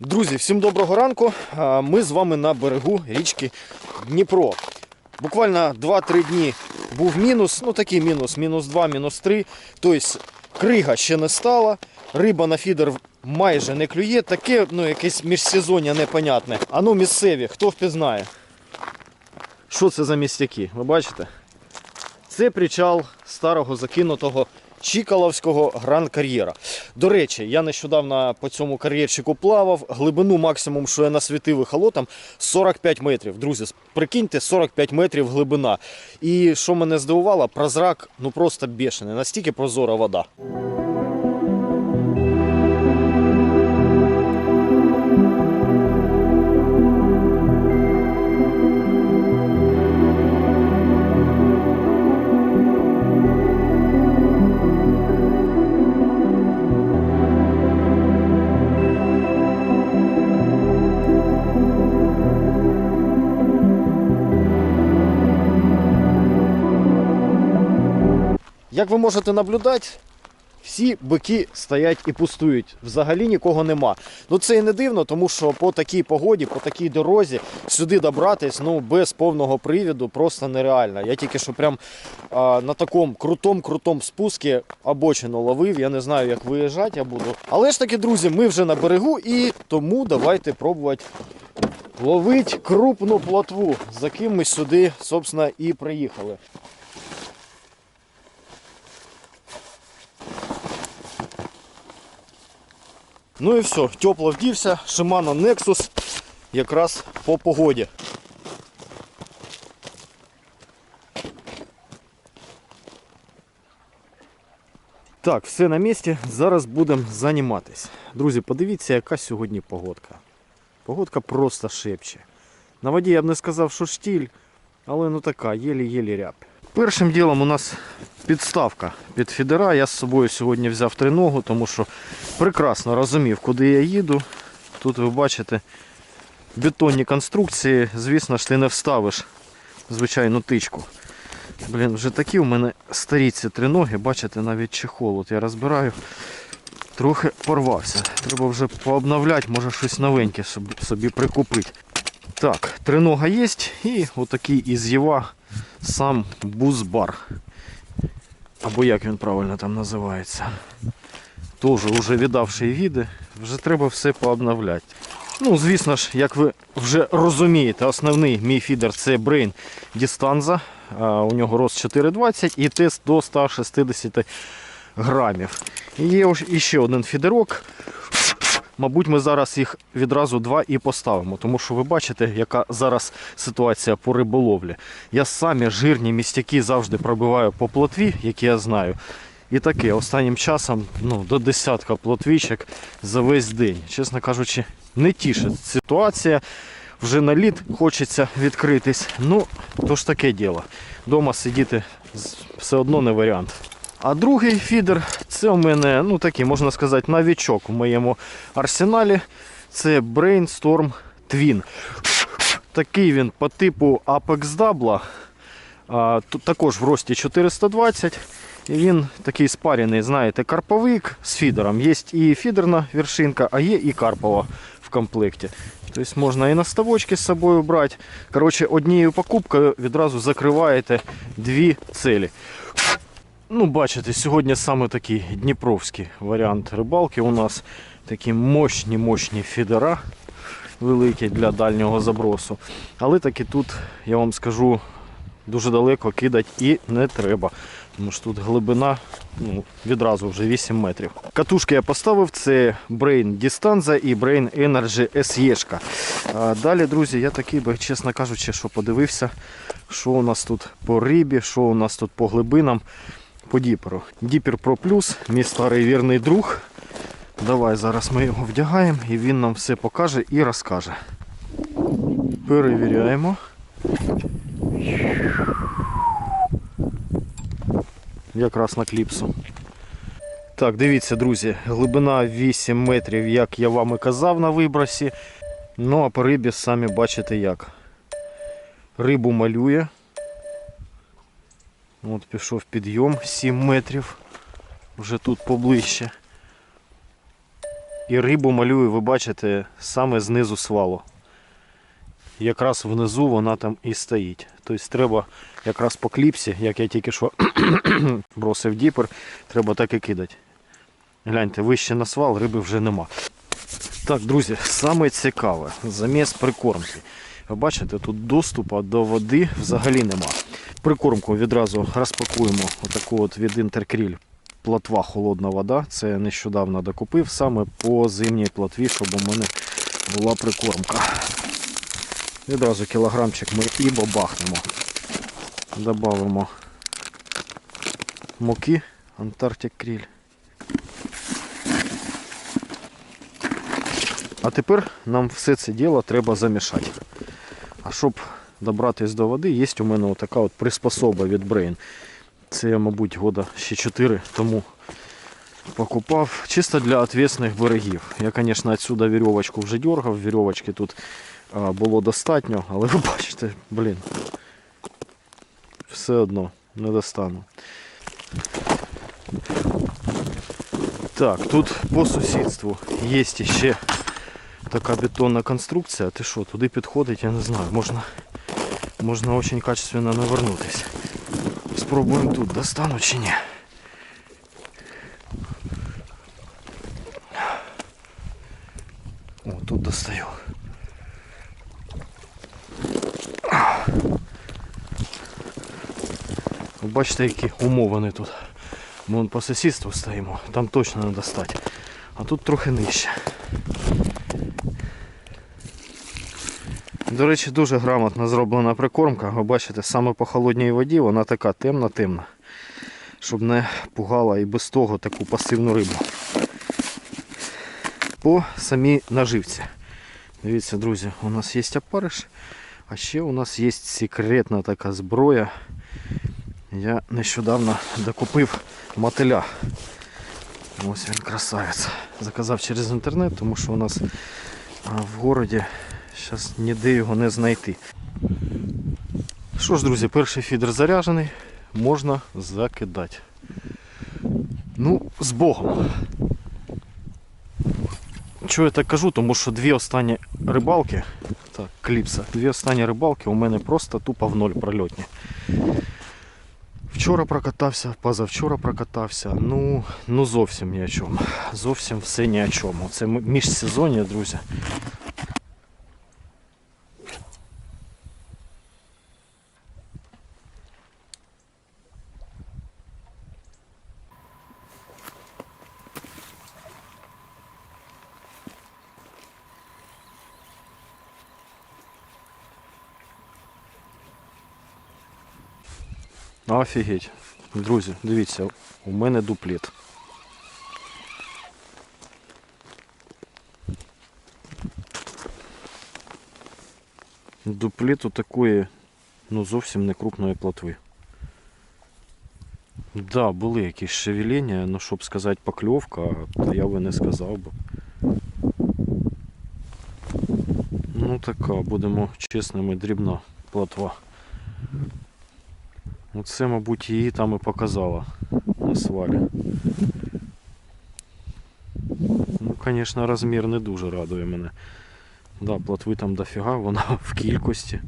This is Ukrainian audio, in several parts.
Друзі, всім доброго ранку. Ми з вами на берегу річки Дніпро. Буквально 2-3 дні був мінус, ну такий мінус, мінус 2, мінус 3. Тобто крига ще не стала, риба на фідер майже не клює, таке ну, якесь міжсезоння непонятне. А ну місцеві, хто впізнає? Що це за містяки? Ви бачите? Це причал старого закинутого Чікаловського гран-кар'єра. До речі, я нещодавно по цьому кар'єрчику плавав. Глибину максимум, що я насвітив ехолотом, 45 метрів. Друзі, прикиньте, 45 метрів глибина. І що мене здивувало, прозрак ну просто бешений, настільки прозора вода. Як ви можете наблюдати, всі бики стоять і пустують. Взагалі нікого нема. Ну це і не дивно, тому що по такій погоді, по такій дорозі сюди добратись ну, без повного привіду просто нереально. Я тільки що прям а, на такому крутому-крутому спуску обочину ловив. Я не знаю, як виїжджати я буду. Але ж таки, друзі, ми вже на берегу і тому давайте пробувати ловити крупну плотву, за ким ми сюди, собственно, і приїхали. Ну і все, тепло вдівся, Shimano Nexus якраз по погоді. Так, все на місці. Зараз будемо займатися. Друзі, подивіться, яка сьогодні погодка. Погодка просто шепче. На воді я б не сказав, що штіль, але ну така, єлі-єлі ряб. Першим ділом у нас підставка під фідера. Я з собою сьогодні взяв триногу, тому що прекрасно розумів, куди я їду. Тут ви бачите бетонні конструкції, звісно ж, ти не вставиш звичайну тичку. Блін, вже такі у мене старі ці триноги, бачите, навіть чехол. От я розбираю, трохи порвався. Треба вже пообновляти, може щось новеньке собі прикупити. Так, тринога є і отакий із Єва сам бузбар. Або як він правильно там називається. Теж вже віддавши віди, вже треба все пообновляти. Ну, звісно ж, як ви вже розумієте, основний мій фідер це Brain Distanza. У нього рост 4,20 і тест до 160 грамів. І є іще один фідерок. Мабуть, ми зараз їх відразу два і поставимо, тому що ви бачите, яка зараз ситуація по риболовлі. Я самі жирні містяки завжди пробиваю по плотві, які я знаю. І таке, останнім часом ну, до десятка плотвічок за весь день. Чесно кажучи, не тішить ситуація. Вже на лід хочеться відкритись. Ну, то ж таке діло. Дома сидіти все одно не варіант. А другий фідер це у мене, ну такий, можна сказати, новічок в моєму арсеналі. Це Brainstorm Twin. Такий він по типу Apex Double. Також в рості 420. І він такий спарений, знаєте, карповик з фідером. Є і фідерна вершинка, а є і карпова в комплекті. Тобто можна і на ставочки з собою брати. Коротше, однією покупкою відразу закриваєте дві цілі. Ну, бачите, сьогодні саме такий дніпровський варіант рибалки. У нас такі мощні мощні фідера великі для дальнього забросу. Але таки тут, я вам скажу, дуже далеко кидати і не треба. Тому що тут глибина ну, відразу вже 8 метрів. Катушки я поставив, це Brain Distanza і Brain Energy SE. А Далі, друзі, я такий би, чесно кажучи, що подивився, що у нас тут по рибі, що у нас тут по глибинам, по діперу. Діпер Pro Plus, мій старий вірний друг. Давай зараз ми його вдягаємо і він нам все покаже і розкаже. Перевіряємо. Якраз на кліпсу. Так, дивіться, друзі, глибина 8 метрів, як я вам і казав на вибросі. Ну а по рибі самі бачите як. Рибу малює. От пішов підйом 7 метрів. Вже тут поближче. І рибу малюю, ви бачите, саме знизу свалу. Якраз внизу вона там і стоїть. Тобто треба якраз по кліпсі, як я тільки що бросив діпер, треба так і кидати. Гляньте, вище на свал, риби вже нема. Так, друзі, саме цікаве, замість прикормки. Ви бачите, тут доступу до води взагалі нема. Прикормку відразу розпакуємо отаку от від Інтеркріль плотва холодна вода. Це нещодавно докупив саме по зимній плотві, щоб у мене була прикормка. Відразу кілограмчик ми і бабахнемо. Добавимо муки Антарктик Кріль. А тепер нам все це діло треба замішати. А щоб добратися до води, є у мене така от приспособа від Brain. Це я, мабуть, года ще 4 тому покупав. Чисто для отвесних берегів. Я, звісно, відсюди вірьовочку вже дергав, вірьовочки тут було достатньо, але ви бачите, блін, все одно не достану. Так, тут по сусідству є ще така бетонна конструкція. Ти що, туди підходить, я не знаю, можна, можна дуже качественно навернутися. Спробуємо тут, достану чи ні. О, тут достаю. Бачите, які умовини тут. Ми вон по сусідству стоїмо, там точно не достати. А тут трохи нижче. До речі, дуже грамотно зроблена прикормка. Ви бачите, саме по холодній воді вона така темна-темна, щоб не пугала і без того таку пасивну рибу. По самій наживці. Дивіться, друзі, у нас є опариш, а ще у нас є секретна така зброя. Я нещодавно докупив мотиля. Ось він красавець. Заказав через інтернет, тому що у нас в городі зараз ніде його не знайти. Що ж, друзі, перший фідер заряджений, можна закидати. Ну, з Богом. Чого я так кажу? Тому що дві останні рибалки, так, кліпса, дві останні рибалки у мене просто тупо в ноль прольотні. Вчора прокатався, позавчора прокатався. Ну, ну зовсім ні о чому. Зовсім все ні о чому. Це міжсезоння, друзі. Офігеть. Друзі, дивіться, у мене дуплет. Дуплет у такої, ну зовсім не крупної плотви. Да, були якісь шевеління, ну щоб сказати покльовка, то я би не сказав би. Ну така, будемо чесними, дрібна плотва. Оце, мабуть, її там і показала на свалі. Ну, звісно, розмір не дуже радує мене. Да, плотви там дофіга, вона в кількості,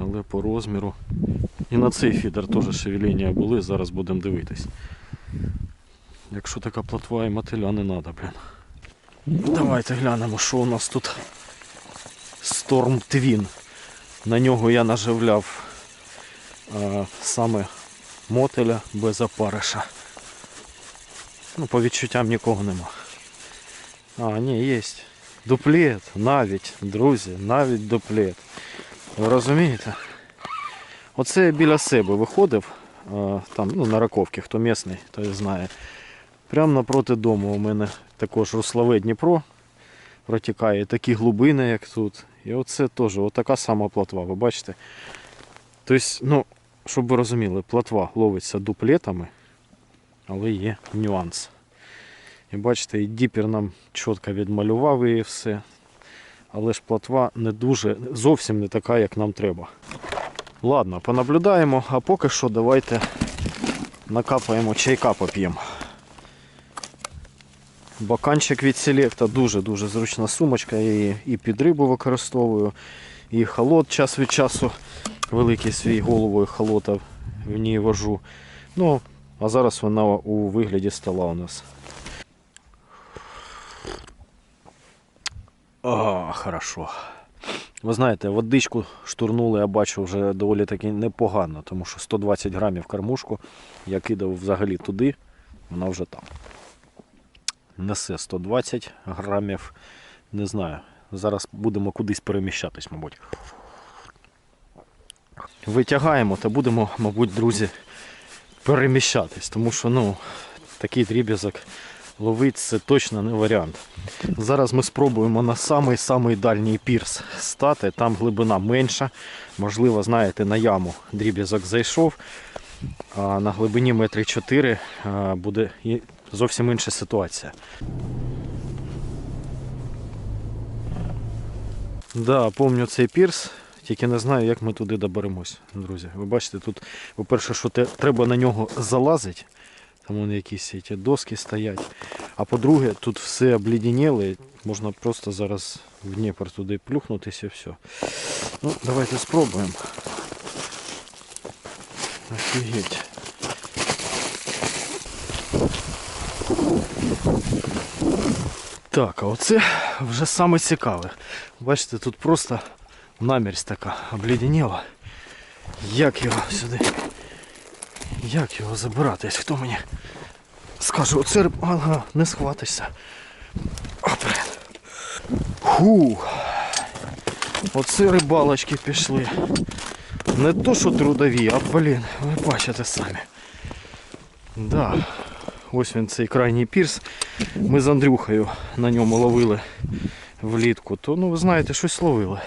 але по розміру. І на цей фідер теж шевеління були, зараз будемо дивитись. Якщо така плотва і мотиля не треба, блін. Давайте глянемо, що у нас тут. Storm Twin. На нього я наживляв саме мотеля без опариша. Ну, по відчуттям нікого нема. А, ні, є. Дуплет, навіть, друзі, навіть дуплет. Ви розумієте? Оце я біля себе виходив, там, ну, на раковці, хто місний, той знає. Прямо напроти дому у мене також руслове Дніпро протікає, такі глибини, як тут. І оце теж отака сама плотва, ви бачите? Тобто, ну, щоб ви розуміли, плотва ловиться дуплетами, але є нюанс. І бачите, і діпер нам чітко відмалював і все. Але ж плотва не дуже, зовсім не така, як нам треба. Ладно, понаблюдаємо, а поки що давайте накапаємо чайка поп'ємо. Баканчик від Селекта дуже-дуже зручна сумочка. Я її і під рибу використовую, і холод час від часу. Великий свій головою холота в ній вожу. Ну, а зараз вона у вигляді стола у нас. А, хорошо. Ви знаєте, водичку штурнули, я бачу вже доволі таки непогано, тому що 120 грамів кормушку я кидав взагалі туди, вона вже там. Несе 120 грамів, не знаю. Зараз будемо кудись переміщатись, мабуть. Витягаємо та будемо, мабуть, друзі, переміщатись, тому що ну, такий дріб'язок ловити це точно не варіант. Зараз ми спробуємо на самий-самий дальній пірс стати. Там глибина менша. Можливо, знаєте, на яму дріб'язок зайшов, а на глибині метри 4 буде зовсім інша ситуація. Да, помню цей пірс, тільки не знаю, як ми туди доберемось, друзі. Ви бачите, тут, по-перше, що треба на нього залазити. Там вон якісь ці доски стоять. А по-друге, тут все обліденіло, можна просто зараз в Дніпр туди плюхнутися і все. Ну, давайте спробуємо. Офігеть. Так, а оце вже саме цікаве. Бачите, тут просто намірсь така обліденіла. Як його сюди? Як його забирати? Хто мені скаже, оце ага, не схватишся. Ху. Оце рибалочки пішли. Не то, що трудові, а блін, ви бачите самі. Да. Ось він цей крайній пірс. Ми з Андрюхою на ньому ловили влітку. То ну ви знаєте, щось ловили.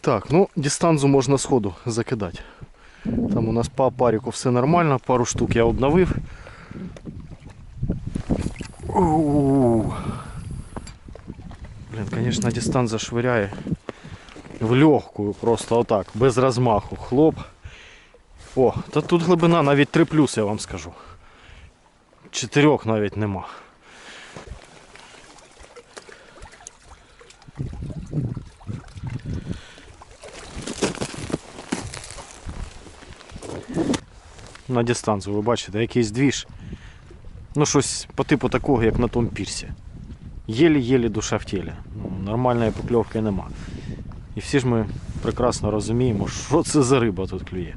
Так, ну дистанцію можна сходу закидати. Там у нас по паріку все нормально, пару штук я обновив. Блін, звісно, дистант зашвиряє в легкую, просто отак, без розмаху. Хлоп. О, та тут глибина навіть 3 плюс, я вам скажу. Чотирьох навіть нема. На дистанцію, ви бачите, якийсь двіж. Ну, щось по типу такого, як на тому пірсі. Єлі-єлі душа в тілі. Ну, нормальної покльовки нема. І всі ж ми прекрасно розуміємо, що це за риба тут клює.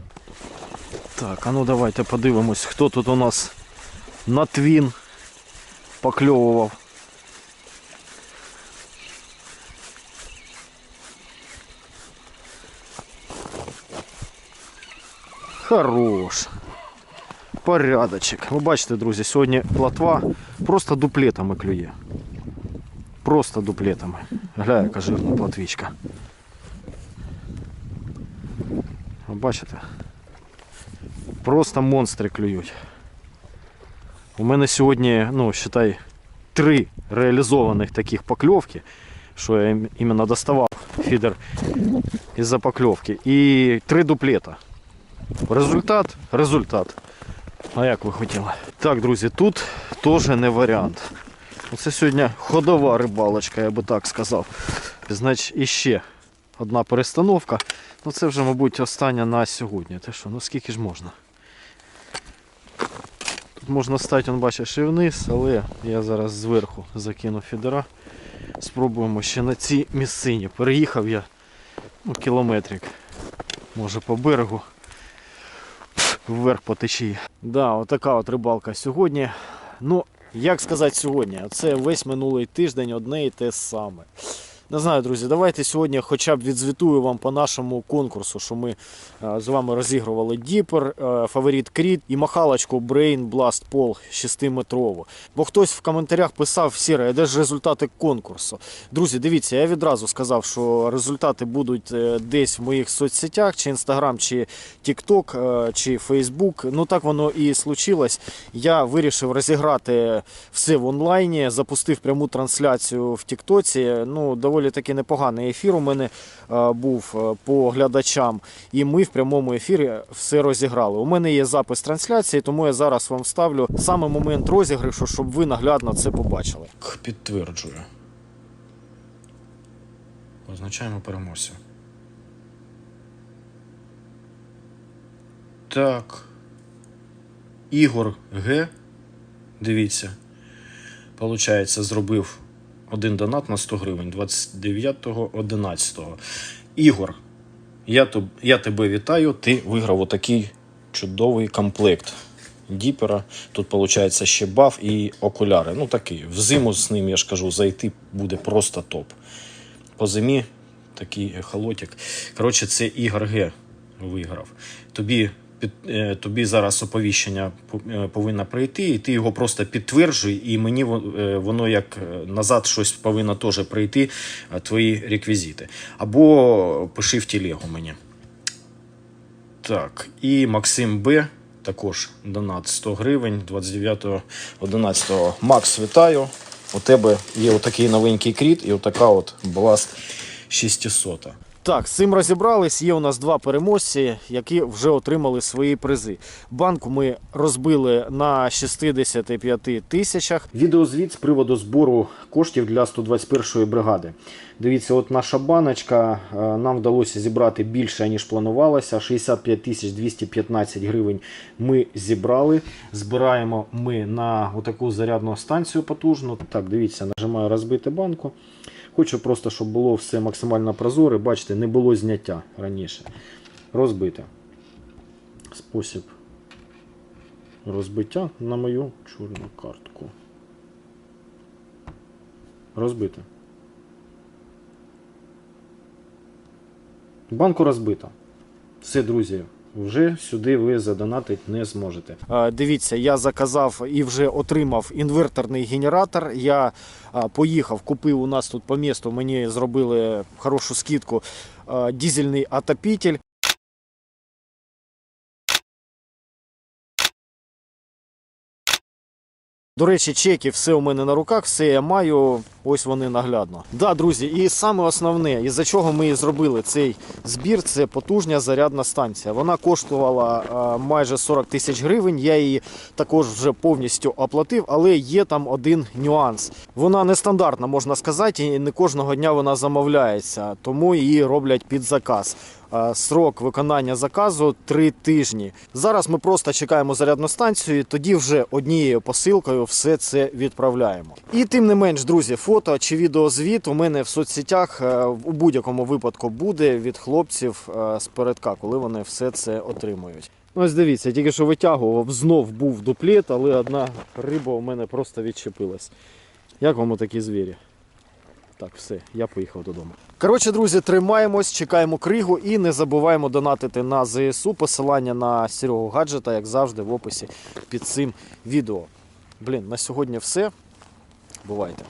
Так, а ну давайте подивимось, хто тут у нас на твін покльовував. Хорош. Порядочок. Ви бачите, друзі, сьогодні платва просто дуплетами клює. Просто дуплетами. Гля, яка жирна платвічка. Ви бачите? Просто монстри клюють. У мене сьогодні, ну, считай, три реалізованих таких покльовки, що я іменно доставав фідер із-за покльовки. І три дуплета. Результат? Результат. А як ви хотіли? Так, друзі, тут теж не варіант. Це сьогодні ходова рибалочка, я би так сказав. Значить, іще одна перестановка. Ну це вже, мабуть, остання на сьогодні. Те що, ну скільки ж можна? Можна стати, он бачиш, і вниз, але я зараз зверху закину фідера. Спробуємо ще на цій місцині. Переїхав я ну, кілометрик, може по берегу вверх по течії. Да, отака от рибалка сьогодні. Ну, як сказати сьогодні? Це весь минулий тиждень одне і те саме. Не знаю, друзі, давайте сьогодні хоча б відзвітую вам по нашому конкурсу, що ми е, з вами розігрували Діпер, е, фаворит Кріт і махалочку Brain Blast Pol 6-метрову. Бо хтось в коментарях писав Сіре, а де ж результати конкурсу? Друзі, дивіться, я відразу сказав, що результати будуть е, десь в моїх соцсетях, чи Instagram, чи е, чи Facebook. Ну так воно і случилось. Я вирішив розіграти все в онлайні, запустив пряму трансляцію в Тіктоці. Ну, доволі доволі таки непоганий ефір у мене е, був е, по глядачам, і ми в прямому ефірі все розіграли. У мене є запис трансляції, тому я зараз вам вставлю саме момент розіграшу, щоб ви наглядно це побачили. Підтверджую. Позначаємо переможця. Так. Ігор Г. Дивіться. Получається, зробив один донат на 100 гривень 29.11. Ігор, я, тоб- я тебе вітаю. Ти виграв отакий чудовий комплект діпера. Тут, виходить, ще баф і окуляри. Ну такий. В зиму з ним, я ж кажу, зайти буде просто топ. По зимі такий ехолотик. Коротше, це Ігор Г виграв. Тобі, під, е, тобі зараз оповіщення по- е, повинно прийти, і ти його просто підтверджуй, і мені е, воно як назад щось повинно теж прийти, твої реквізити. Або пиши в телегу мені. Так, і Максим Б. Також донат 100 гривень 29.11. Макс, вітаю. У тебе є отакий новенький кріт і отака от Blast 600. Так, з цим розібрались. Є у нас два переможці, які вже отримали свої призи. Банку ми розбили на 65 тисячах. Відеозвіт з приводу збору коштів для 121-ї бригади. Дивіться, от наша баночка. е, Нам вдалося зібрати більше, ніж планувалося. 65 тисяч 215 гривень ми зібрали. Збираємо ми на отаку зарядну станцію потужну. Так, дивіться, нажимаю розбити банку. Хочу просто, щоб було все максимально прозоре. Бачите, не було зняття раніше. Розбите. Спосіб розбиття на мою чорну картку. Розбите. Банку розбито. Все, друзі. Вже сюди ви задонатити не зможете. Дивіться, я заказав і вже отримав інверторний генератор. Я поїхав, купив у нас тут по місту. Мені зробили хорошу скидку. Дізельний отопитель. До речі, чеки, все у мене на руках, все я маю. Ось вони наглядно. Да, друзі, і саме основне, із-за чого ми і зробили цей збір, це потужня зарядна станція. Вона коштувала а, майже 40 тисяч гривень. Я її також вже повністю оплатив, але є там один нюанс. Вона нестандартна, можна сказати, і не кожного дня вона замовляється, тому її роблять під заказ. А, Срок виконання заказу 3 тижні. Зараз ми просто чекаємо зарядну станцію, тоді вже однією посилкою все це відправляємо. І тим не менш, друзі, фото чи відеозвіт у мене в соцсетях е, у будь-якому випадку буде від хлопців е, з передка, коли вони все це отримують. Ну, Ось дивіться, тільки що витягував, знов був дуплет, але одна риба у мене просто відчепилась. Як вам такі звірі? Так, все, я поїхав додому. Коротше, друзі, тримаємось, чекаємо кригу і не забуваємо донатити на ЗСУ. Посилання на Серегу гаджета, як завжди, в описі під цим відео. Блін, на сьогодні все. Бувайте.